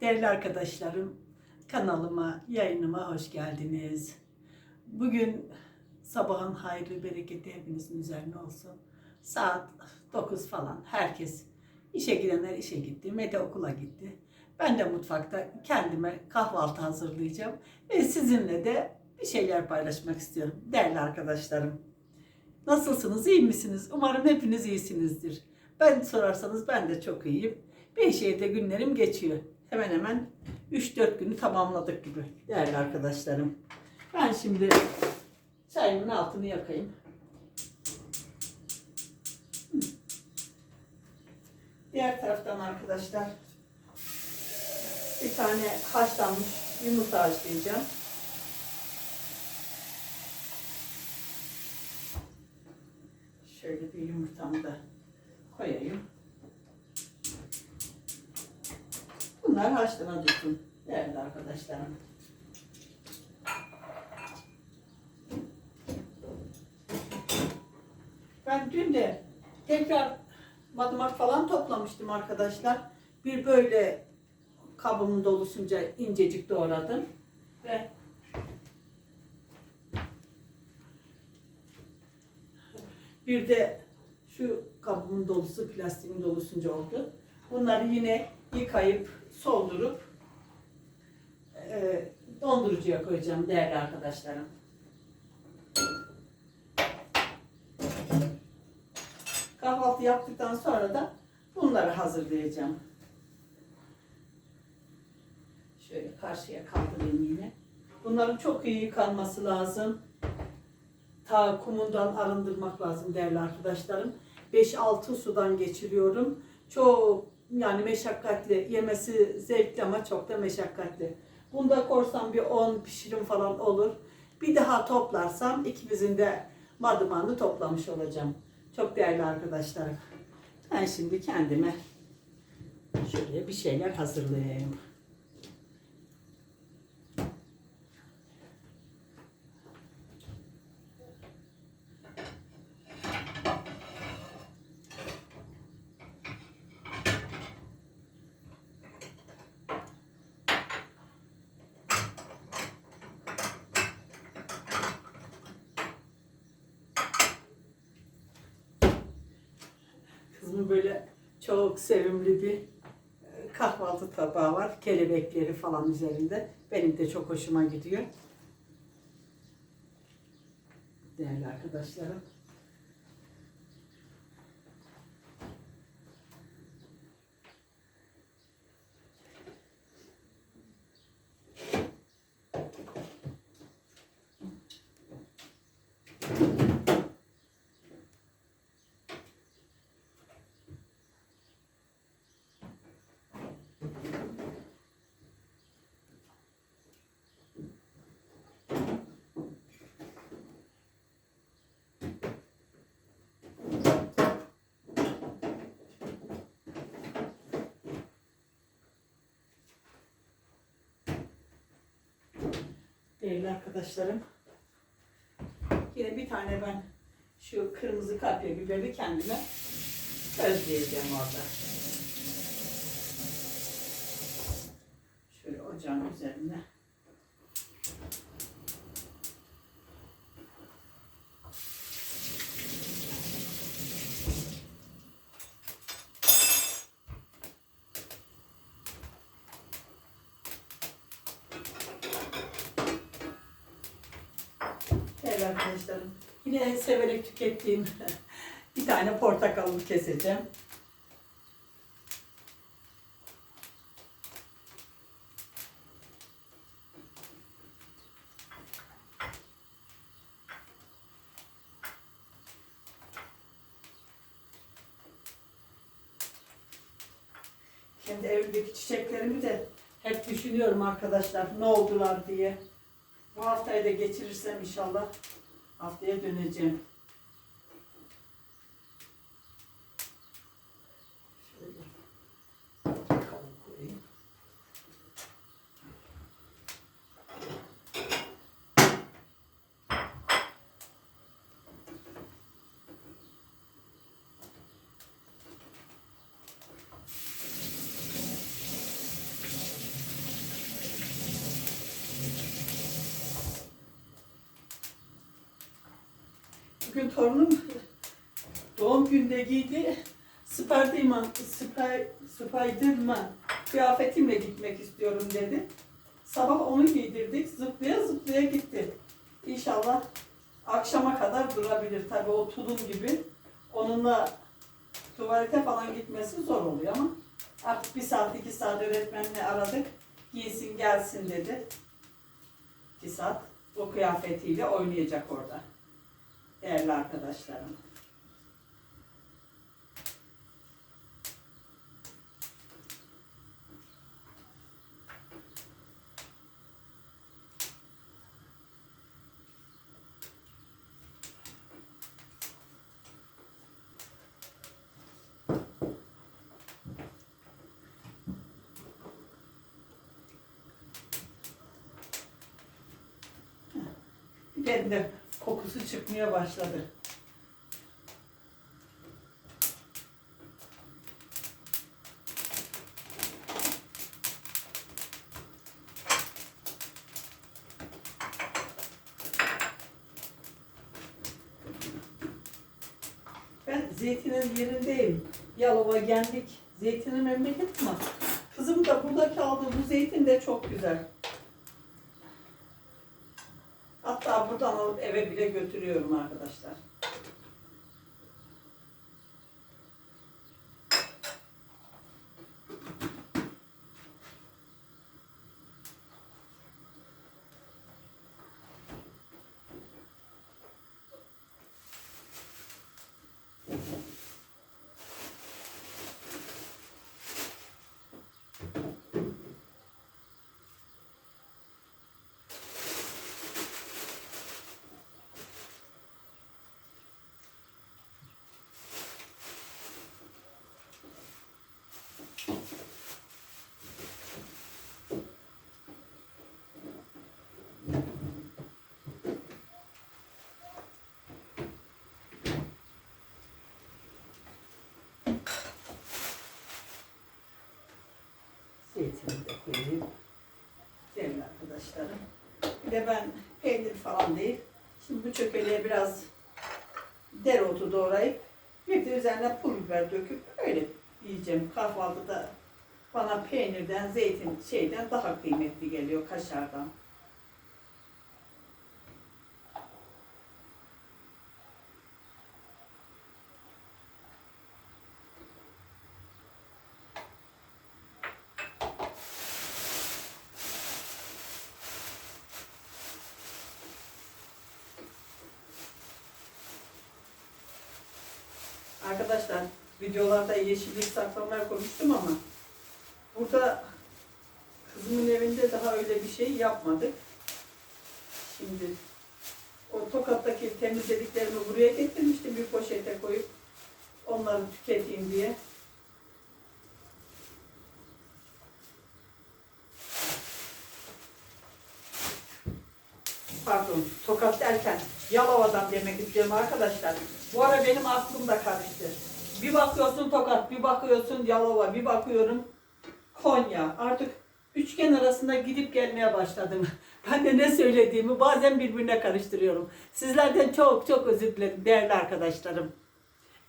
Değerli arkadaşlarım, kanalıma, yayınıma hoş geldiniz. Bugün sabahın hayırlı bereketi hepinizin üzerine olsun. Saat 9 falan herkes işe gidenler işe gitti, Mete okula gitti. Ben de mutfakta kendime kahvaltı hazırlayacağım ve sizinle de bir şeyler paylaşmak istiyorum değerli arkadaşlarım. Nasılsınız, iyi misiniz? Umarım hepiniz iyisinizdir. Ben sorarsanız ben de çok iyiyim. Beyşehir'de günlerim geçiyor. Hemen hemen 3-4 günü tamamladık gibi değerli arkadaşlarım. Ben şimdi çayımın altını yakayım. Diğer taraftan arkadaşlar bir tane haşlanmış yumurta haşlayacağım. Şöyle bir yumurtamı da koyayım. Bunlar haşlana dursun değerli arkadaşlarım. Ben dün de tekrar madımak falan toplamıştım arkadaşlar. Bir böyle kabımın dolusunca incecik doğradım. Ve bir de şu kabımın dolusu plastiğin dolusunca oldu. Bunları yine yıkayıp soldurup e, dondurucuya koyacağım değerli arkadaşlarım. Kahvaltı yaptıktan sonra da bunları hazırlayacağım. Şöyle karşıya kaldırayım yine. Bunların çok iyi yıkanması lazım. Ta kumundan arındırmak lazım değerli arkadaşlarım. 5-6 sudan geçiriyorum. Çok yani meşakkatli. Yemesi zevkli ama çok da meşakkatli. Bunda korsam bir 10 pişirim falan olur. Bir daha toplarsam ikimizin de madımağını toplamış olacağım. Çok değerli arkadaşlarım. Ben şimdi kendime şöyle bir şeyler hazırlayayım. Kızımın böyle çok sevimli bir e, kahvaltı tabağı var. Kelebekleri falan üzerinde. Benim de çok hoşuma gidiyor. Değerli arkadaşlarım. Değerli arkadaşlarım. Yine bir tane ben şu kırmızı kapya biberi kendime özleyeceğim orada. Şöyle ocağın üzerine. Evet arkadaşlarım. Yine severek tükettiğim bir tane portakalını keseceğim. Kendi evimdeki çiçeklerimi de hep düşünüyorum arkadaşlar ne oldular diye. Bu haftayı da geçirirsem inşallah haftaya döneceğim. Şöyle bakalım koyayım. Gün torunum doğum günde giydi. Spiderman, Spy, Spiderman kıyafetimle gitmek istiyorum dedi. Sabah onu giydirdik. Zıplaya zıplaya gitti. İnşallah akşama kadar durabilir. Tabii o tulum gibi. Onunla tuvalete falan gitmesi zor oluyor ama artık bir saat iki saat öğretmenle aradık. Giysin gelsin dedi. İki saat o kıyafetiyle oynayacak orada. Değerli arkadaşlarım. De kokusu çıkmaya başladı. Ben zeytinin yerindeyim. Yalova geldik. Zeytinin memleket mi? Kızım da buradaki aldığı bu zeytin de çok güzel. Eve bile götürüyorum arkadaşlar. Zeytini de koyayım. Değerli arkadaşlarım. Bir de ben peynir falan değil. Şimdi bu çökeleğe biraz dereotu doğrayıp bir de üzerine pul biber döküp öyle yiyeceğim. Kahvaltıda bana peynirden, zeytin şeyden daha kıymetli geliyor kaşardan. Arkadaşlar videolarda yeşillik saklamaya konuştum ama burada kızımın evinde daha öyle bir şey yapmadık. Şimdi o Tokat'taki temizlediklerimi buraya getirmiştim bir poşete koyup onları tüketeyim diye. Pardon, Tokat derken Yalova'dan demek istiyorum arkadaşlar. Bu ara benim aklım da karıştı. Bir bakıyorsun Tokat, bir bakıyorsun Yalova, bir bakıyorum Konya. Artık üçgen arasında gidip gelmeye başladım. Ben de ne söylediğimi bazen birbirine karıştırıyorum. Sizlerden çok çok özür dilerim değerli arkadaşlarım.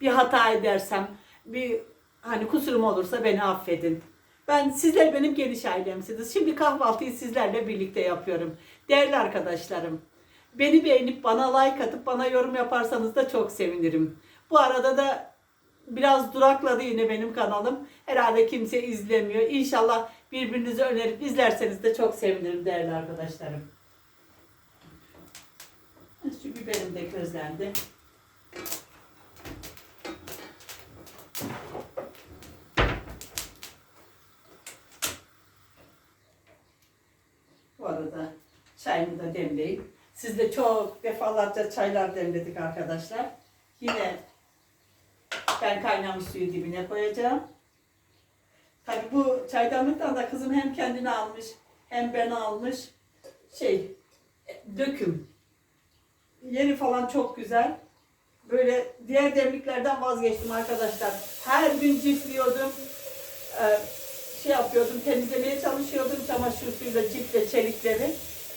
Bir hata edersem, bir hani kusurum olursa beni affedin. Ben sizler benim geniş ailemsiniz. Şimdi kahvaltıyı sizlerle birlikte yapıyorum. Değerli arkadaşlarım, beni beğenip bana like atıp bana yorum yaparsanız da çok sevinirim. Bu arada da biraz durakladı yine benim kanalım. Herhalde kimse izlemiyor. İnşallah birbirinize önerip izlerseniz de çok sevinirim değerli arkadaşlarım. Şu biberim de közlendi. Bu arada çayımı da demleyip siz de çok defalarca çaylar demledik arkadaşlar. Yine ben kaynamış suyu dibine koyacağım. Tabii bu çaydanlıktan da kızım hem kendini almış hem ben almış. Şey döküm. Yeri falan çok güzel. Böyle diğer demliklerden vazgeçtim arkadaşlar. Her gün cifliyordum. Ee, şey yapıyordum, temizlemeye çalışıyordum çamaşır suyuyla, ciple, çelikleri.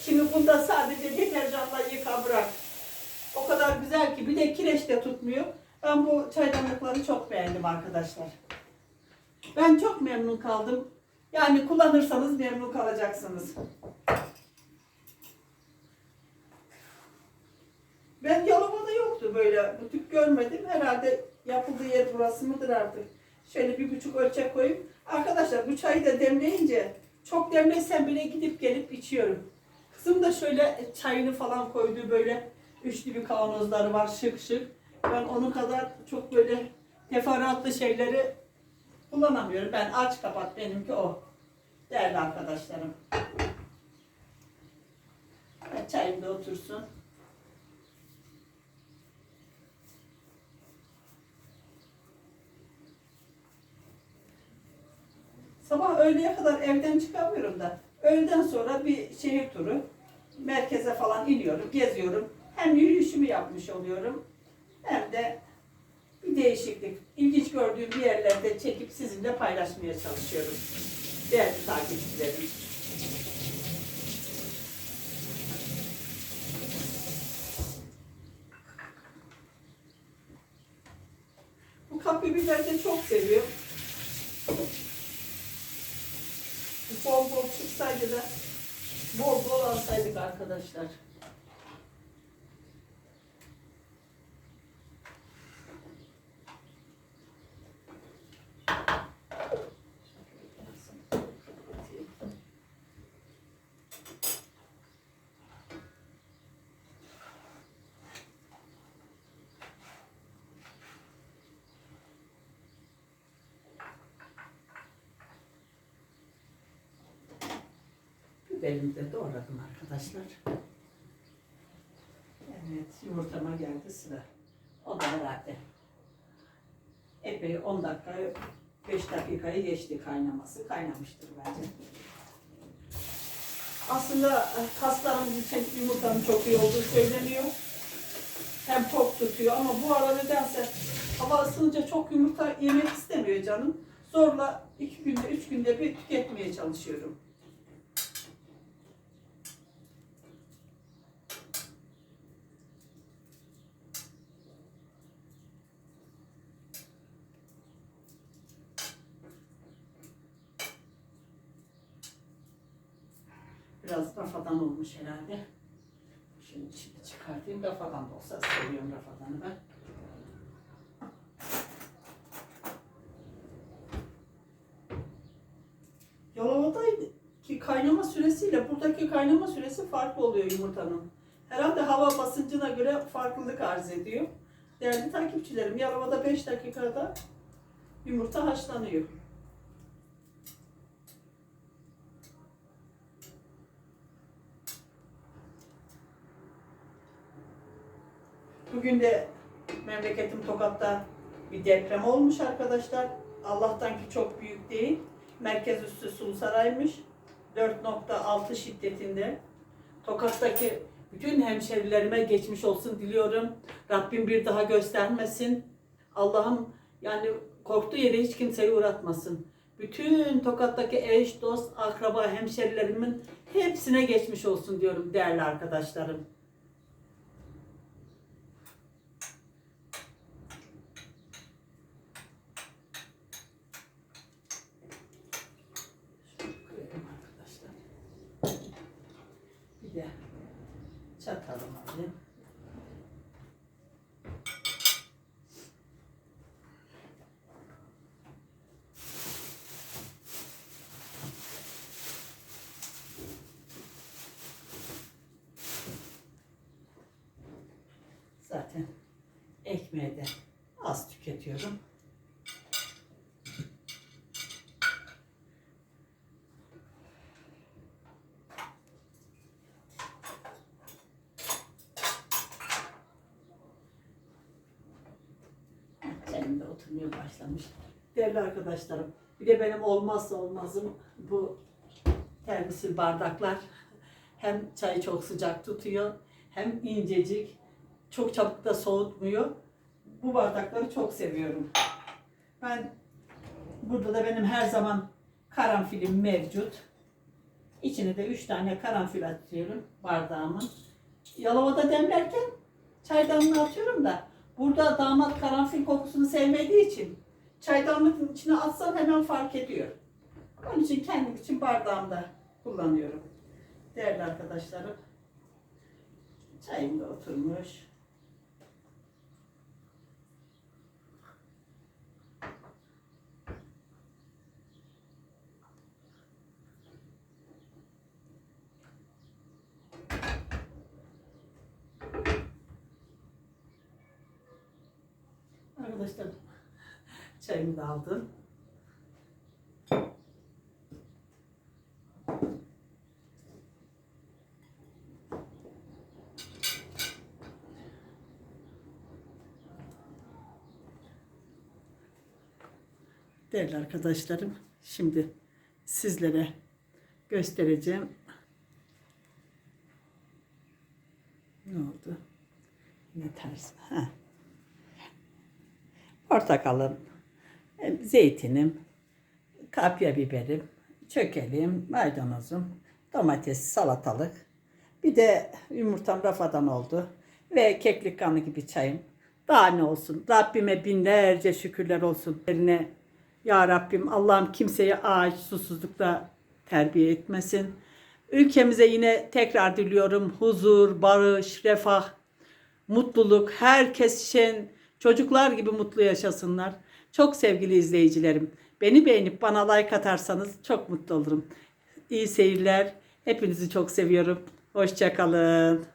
Şimdi bunda sadece deterjanla yıka bırak. O kadar güzel ki bir de kireç de tutmuyor. Ben bu çaydanlıkları çok beğendim arkadaşlar. Ben çok memnun kaldım. Yani kullanırsanız memnun kalacaksınız. Ben Yalova'da yoktu böyle. Bu tip görmedim. Herhalde yapıldığı yer burası mıdır artık? Şöyle bir buçuk ölçek koyup. Arkadaşlar bu çayı da demleyince çok demlesem bile gidip gelip içiyorum. Kızım da şöyle çayını falan koyduğu böyle üçlü bir kavanozları var şık şık. Ben onun kadar çok böyle teferruatlı şeyleri kullanamıyorum. Ben aç kapat benimki o. Değerli arkadaşlarım. Evet, otursun. Sabah öğleye kadar evden çıkamıyorum da öğleden sonra bir şehir turu merkeze falan iniyorum, geziyorum. Hem yürüyüşümü yapmış oluyorum hem de bir değişiklik. İlginç gördüğüm bir yerlerde çekip sizinle paylaşmaya çalışıyorum. Değerli takipçilerim. Bu kapya biber de çok seviyorum. Bol bol çıksaydı da bol bol alsaydık arkadaşlar. Biberimi de doğradım arkadaşlar. Evet, yumurtama geldi sıra. O da herhalde. Epey 10 dakika, 5 dakikayı geçti kaynaması. Kaynamıştır bence. Aslında e, kaslarımız için yumurtanın çok iyi olduğu söyleniyor. Hem tok tutuyor ama bu ara nedense hava ısınınca çok yumurta yemek istemiyor canım. Zorla 2 günde, 3 günde bir tüketmeye çalışıyorum. Biraz rafadan olmuş herhalde. Şimdi içini çıkartayım. Rafadan da olsa seviyorum rafadanı ben. Yalova'daydı ki kaynama süresiyle buradaki kaynama süresi farklı oluyor yumurtanın. Herhalde hava basıncına göre farklılık arz ediyor. Değerli takipçilerim, Yalova'da 5 dakikada yumurta haşlanıyor. Bugün de memleketim Tokat'ta bir deprem olmuş arkadaşlar. Allah'tan ki çok büyük değil. Merkez üssü Sulusaray'mış. 4.6 şiddetinde. Tokat'taki bütün hemşerilerime geçmiş olsun diliyorum. Rabbim bir daha göstermesin. Allah'ım yani korktuğu yere hiç kimseyi uğratmasın. Bütün Tokat'taki eş, dost, akraba, hemşerilerimin hepsine geçmiş olsun diyorum değerli arkadaşlarım. Ekmeği de az tüketiyorum. Senin de oturmaya başlamış. Değerli arkadaşlarım, bir de benim olmazsa olmazım bu termosil bardaklar. Hem çayı çok sıcak tutuyor, hem incecik, çok çabuk da soğutmuyor. Bu bardakları çok seviyorum. Ben burada da benim her zaman karanfilim mevcut. İçine de 3 tane karanfil atıyorum bardağımın. Yalova'da demlerken çaydanlığa atıyorum da burada damat karanfil kokusunu sevmediği için çaydanlığın içine atsam hemen fark ediyor. Onun için kendim için bardağımda kullanıyorum. Değerli arkadaşlarım. Çayım da oturmuş. Arkadaşlar çayımı da aldım. Değerli arkadaşlarım, şimdi sizlere göstereceğim. Ne oldu? Ne ters? Ha. Portakalım, zeytinim, kapya biberim, çökelim, maydanozum, domates, salatalık. Bir de yumurtam rafadan oldu. Ve keklik kanı gibi çayım. Daha ne olsun? Rabbime binlerce şükürler olsun. Eline ya Rabbim Allah'ım kimseye ağaç susuzlukta terbiye etmesin. Ülkemize yine tekrar diliyorum huzur, barış, refah, mutluluk, herkes şen, çocuklar gibi mutlu yaşasınlar. Çok sevgili izleyicilerim, beni beğenip bana like atarsanız çok mutlu olurum. İyi seyirler, hepinizi çok seviyorum. Hoşçakalın.